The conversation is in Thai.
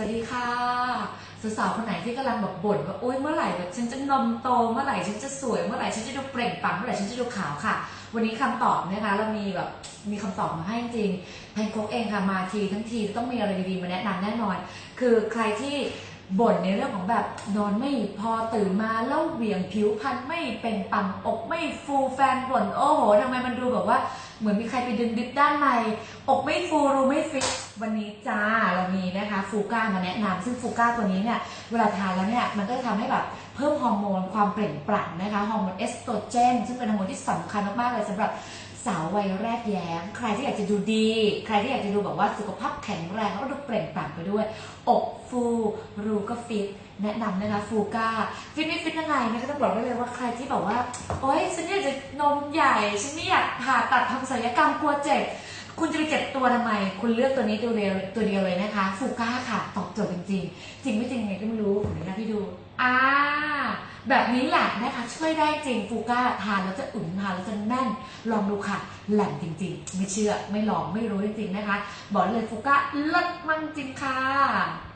สวัสดีค่ะสาวๆคนไหนที่กำลังแบบบ่นว่าโอ๊ยเมื่อไหร่แบบฉันจะนมโตเมื่อไหร่ฉันจะสวยเมื่อไหร่ฉันจะดูเปล่งปลั่งเมื่อไหร่ฉันจะดูขาวค่ะ วันนี้คำตอบนะคะเรามีแบบมีคำตอบมาให้จริงแพนโคกเองค่ะมาทีทั้งทีต้องมีอะไรดีๆมาแนะนำแน่นอน คือใครที่บ่นในเรื่องของแบบนอนไม่พอตื่นมาแล้วเหวี่ยงผิวพรรณไม่เป็นปังอกไม่ฟูแฟนบ่นโอ้โหทำไมมันดูแบบว่าเหมือนมีใครไปดึงดิบด้านในอกไม่ฟูรูไม่ฟิตวันนี้จ้า ฟูก้ามาแนะนำซึ่งฟูก้าตัวนี้เนี่ยเวลาทานแล้วเนี่ยมันก็จะทำให้แบบเพิ่มฮอร์โมนความเปล่งปลั่งนะคะฮอร์โมนเอสโตรเจนซึ่งเป็นฮอร์โมนที่สำคัญมากๆเลยสำหรับสาววัยแรกแย้ม ใครที่อยากจะดูดี ใครที่อยากจะดูแบบว่าสุขภาพแข็งแรงแล้วก็ดูเปล่งปลั่งไปด้วย อกฟูรูก็ฟิตแนะนำนะคะฟูก้าฟิตไม่ฟิตยังไงนะก็ต้องบอกได้เลยว่าใครที่แบบว่า โอ๊ยฉันอยากจะนมใหญ่ ฉันไม่อยากผ่าตัดทำศัลยกรรมกลัวเจ็บ คุณจะไปเจ็บตัวทำไม คุณเลือกตัวนี้ตัวเดียวตัวเดียวเลยนะคะฟูก้าค่ะ ตอบโจทย์จริงๆ จริงไม่จริงไงก็ไม่รู้ผมนะพี่ดู อ่า แบบนี้แหละนะคะช่วยได้จริงฟูก้าทานแล้วจะอุ่นทานแล้วจะแน่น ลองดูค่ะ แหลมจริง ๆ ไม่เชื่อไม่ลองไม่รู้จริงๆนะคะ บอกเลยฟูก้าเลิศมากจริงค่ะ